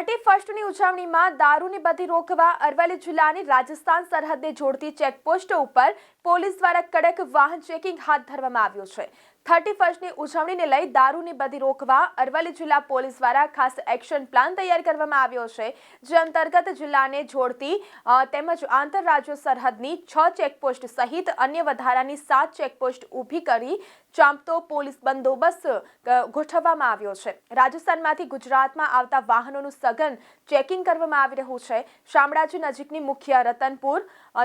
Thirty ફર્સ્ટની ઉજવણીમાં દારૂની બધી રોકવા અરવલ્લી જિલ્લાની રાજસ્થાન સરહદને જોડતી ચેકપોસ્ટ ઉપર પોલીસ દ્વારા કડક વાહન ચેકિંગ હાથ ધરવામાં આવ્યું છે. થર્ટી ફર્સ્ટની ઉજવણીને લઈ દારૂની બધી રોકવા અરવલ્લી જિલ્લા પોલીસ દ્વારા ખાસ એક્શન પ્લાન તૈયાર કરવામાં આવ્યો છે, જે અંતર્ગત જિલ્લાને જોડતી તેમજ આંતરરાજ્ય સરહદની છ ચેકપોસ્ટ સહિત અન્ય વધારાની સાત ચેકપોસ્ટ ઊભી કરી ચાંપતો પોલીસ બંદોબસ્ત ગોઠવવામાં આવ્યો છે. રાજસ્થાનમાંથી ગુજરાતમાં આવતા વાહનોનું સઘન ચેકિંગ કરવામાં આવી રહ્યું છે. શામળાજી નજીકની મુખ્ય રતનપુર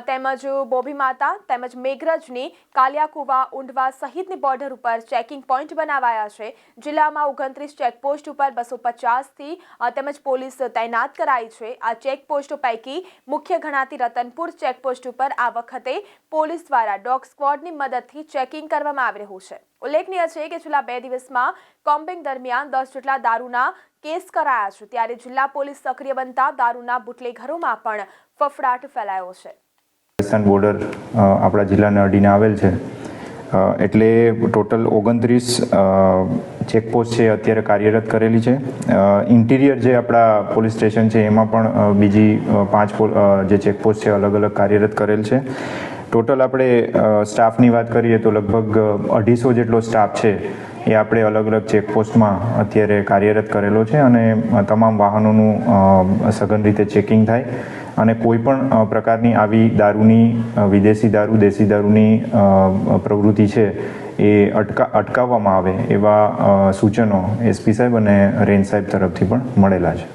તેમજ બોભીમાતા તેમજ મેઘરજની કાલિયાકુવા ઊંડવા સહિતની બોર્ડર ઉપર ચેકિંગ પોઈન્ટ બનાવાયા છે. જિલ્લામાં ઓગણત્રીસ ચેકપોસ્ટ ઉપર બસો પચાસથી તેમજ પોલીસ તૈનાત કરાઈ છે. આ ચેકપોસ્ટ પૈકી મુખ્ય ગણાતી રતનપુર ચેકપોસ્ટ ઉપર આ વખતે પોલીસ દ્વારા ડોગ સ્ક્વોડની મદદથી ચેકિંગ કરવામાં આવી રહ્યું છે. ઉલ્લેખનીય છે કે છેલ્લા બે દિવસમાં કોમ્બિંગ દરમિયાન દસ જેટલા દારૂના કેસ કરાયા છે. ત્યારે જિલ્લા પોલીસ સક્રિય બનતા દારૂના બુટલેઘરોમાં પણ ફફડાટ ફેલાયો છે. બોર્ડર આપણા જિલ્લાને અડીને આવેલ છે. એટલે ટોટલ ઓગણત્રીસ ચેકપોસ્ટ છે અત્યારે કાર્યરત કરેલી છે. ઇન્ટિરિયર જે આપણા પોલીસ સ્ટેશન છે એમાં પણ બીજી પાંચ જે ચેકપોસ્ટ છે અલગ અલગ કાર્યરત કરેલ છે. ટોટલ આપણે સ્ટાફની વાત કરીએ તો લગભગ અઢીસો જેટલો સ્ટાફ છે એ આપણે અલગ અલગ ચેકપોસ્ટમાં અત્યારે કાર્યરત કરેલો છે અને તમામ વાહનોનું સઘન રીતે ચેકિંગ થાય અને કોઈ પણ પ્રકારની આવી દારૂની વિદેશી દારૂ, દેશી દારૂની પ્રવૃત્તિ છે એ અટકા, અટકાવવામાં આવે એવા સૂચનો એસપી સાહેબ અને રેન્જ સાહેબ તરફથી પણ મળેલા છે.